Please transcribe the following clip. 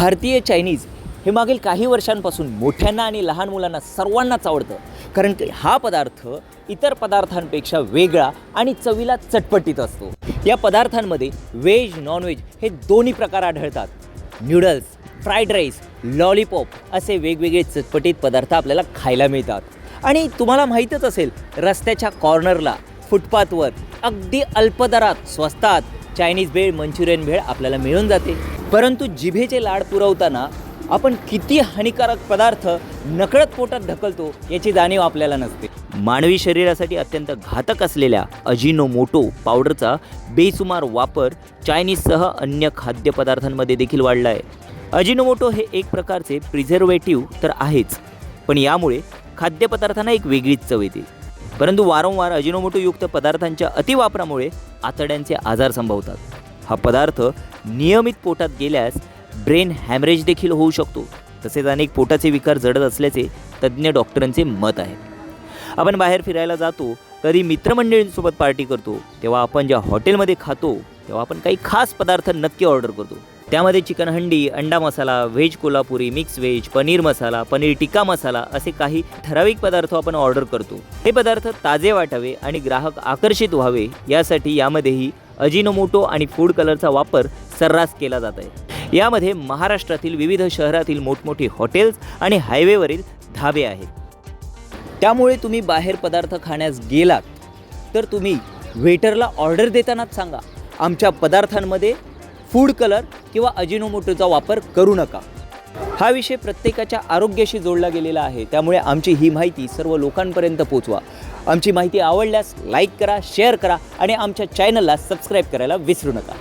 भारतीय चायनीज हे मागील काही वर्षांपासून मोठ्यांना आणि लहान मुलांना सर्वांनाच आवडतं. कारण की हा पदार्थ इतर पदार्थांपेक्षा वेगळा आणि चवीला चटपटीत असतो. या पदार्थांमध्ये व्हेज नॉनव्हेज हे दोन्ही प्रकार आढळतात. न्यूडल्स फ्राईड राईस लॉलीपॉप असे वेगवेगळे चटपटीत पदार्थ आपल्याला खायला मिळतात. आणि तुम्हाला माहीतच असेल रस्त्याच्या कॉर्नरला फुटपाथवर अगदी अल्पदरात स्वस्तात चायनीज भेळ मंचुरियन भेळ आपल्याला मिळून जाते. परंतु जिभेचे लाड पुरवताना आपण किती हानिकारक पदार्थ नकळत पोटात ढकलतो याची जाणीव आपल्याला नसते. मानवी शरीरासाठी अत्यंत घातक असलेल्या अजिनोमोटो पावडरचा बेसुमार वापर चायनीजसह अन्य खाद्यपदार्थांमध्ये देखील वाढला आहे अजिनोमोटो हे एक प्रकारचे प्रिझर्वेटिव्ह तर आहेच पण यामुळे खाद्यपदार्थांना एक वेगळीच चव येते. परंतु वारंवार अजिनोमोटोयुक्त पदार्थांच्या अतिवापरामुळे आतड्यांचे आजार संभवतात. हा पदार्थ नियमित पोटात गेल्यास ब्रेन हॅमरेज देखील होऊ शकतो. तसेच अनेक पोटाचे विकार जडत असल्याचे तज्ज्ञ डॉक्टरांचे मत आहे. आपण बाहेर फिरायला जातो कधी मित्रमंडळींसोबत पार्टी करतो तेव्हा आपण ज्या हॉटेलमध्ये खातो तेव्हा आपण काही खास पदार्थ नक्की ऑर्डर करतो. त्यामध्ये चिकन हंडी अंडा masala veg Kolhapuri mix veg paneer masala paneer tikka masala असे काही ठराविक पदार्थ आपण ऑर्डर करतो. हे पदार्थ ताजे वाटावे आणि ग्राहक आकर्षित व्हावे यासाठी यामध्येही अजिनोमोटो आणि फूड कलरचा वापर सर्रास केला जात आहे. यामध्ये महाराष्ट्रातील विविध शहरातील मोठमोठी हॉटेल्स आणि हायवेवरील धाबे आहेत. त्यामुळे तुम्ही बाहेर पदार्थ खाण्यास गेलात तर तुम्ही वेटरला ऑर्डर देतानाच सांगा. आमच्या पदार्थांमध्ये फूड कलर किंवा अजिनोमोटोचा वापर करू नका. हा विषय प्रत्येकाच्या आरोग्याशी जोडला गेलेला आहे त्यामुळे आमची ही माहिती सर्व लोकांपर्यंत पोचवा. आमची माहिती आवडल्यास लाईक करा शेअर करा आणि आमच्या चॅनलला सबस्क्राईब करायला विसरू नका.